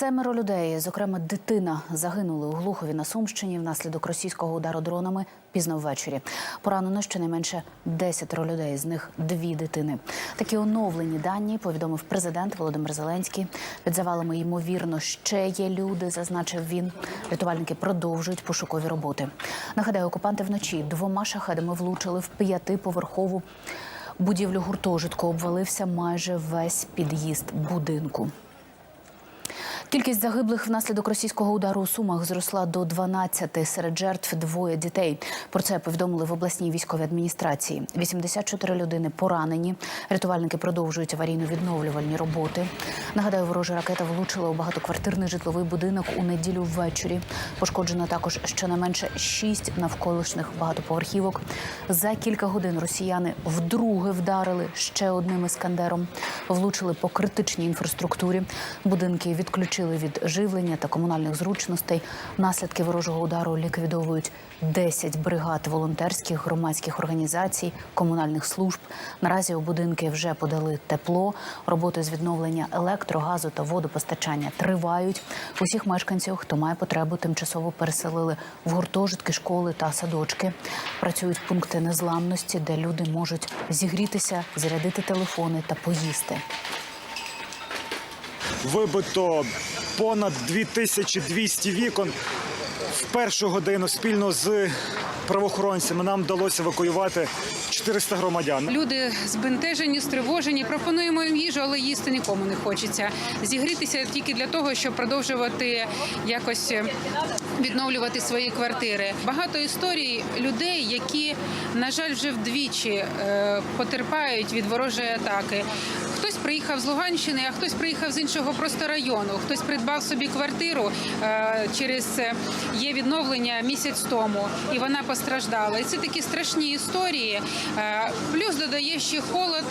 Семеро людей, зокрема дитина, загинули у Глухові на Сумщині внаслідок російського удару дронами пізно ввечері. Поранено щонайменше 10 людей, з них дві дитини. Такі оновлені дані повідомив президент Володимир Зеленський. Під завалами ймовірно ще є люди, зазначив він. Рятувальники продовжують пошукові роботи. Нагадаю, окупанти вночі двома шахедами влучили в п'ятиповерхову будівлю гуртожитку. Обвалився майже весь під'їзд будинку. Кількість загиблих внаслідок російського удару у Сумах зросла до 12. Серед жертв двоє дітей. Про це повідомили в обласній військовій адміністрації. 84 людини поранені. Рятувальники продовжують аварійно-відновлювальні роботи. Нагадаю, ворожа ракета влучила у багатоквартирний житловий будинок у неділю ввечері. Пошкоджено також щонайменше шість навколишніх багатоповерхівок. За кілька годин росіяни вдруге вдарили ще одним іскандером. Влучили по критичній інфраструктурі. Будинки відключили від живлення та комунальних зручностей. Наслідки ворожого удару ліквідовують 10 бригад волонтерських громадських організацій, комунальних служб. Наразі у будинки вже подали тепло. Роботи з відновлення електро, газу та водопостачання тривають. Усіх мешканців, хто має потребу, тимчасово переселили в гуртожитки, школи та садочки. Працюють пункти незламності, де люди можуть зігрітися, зарядити телефони та поїсти. Вибито понад 2200 вікон. В першу годину спільно з правоохоронцями нам вдалося евакуювати 400 громадян. Люди збентежені, стривожені. Пропонуємо їм їжу, але їсти нікому не хочеться. Зігрітися тільки для того, щоб продовжувати якось відновлювати свої квартири. Багато історій людей, які, на жаль, вже вдвічі е, потерпають від ворожої атаки. Хтось приїхав з Луганщини, а хтось приїхав з іншого просто району. Хтось придбав собі квартиру е, через е, є відновлення місяць тому, і вона постраждала. І це такі страшні історії. Е, Плюс додає ще холод.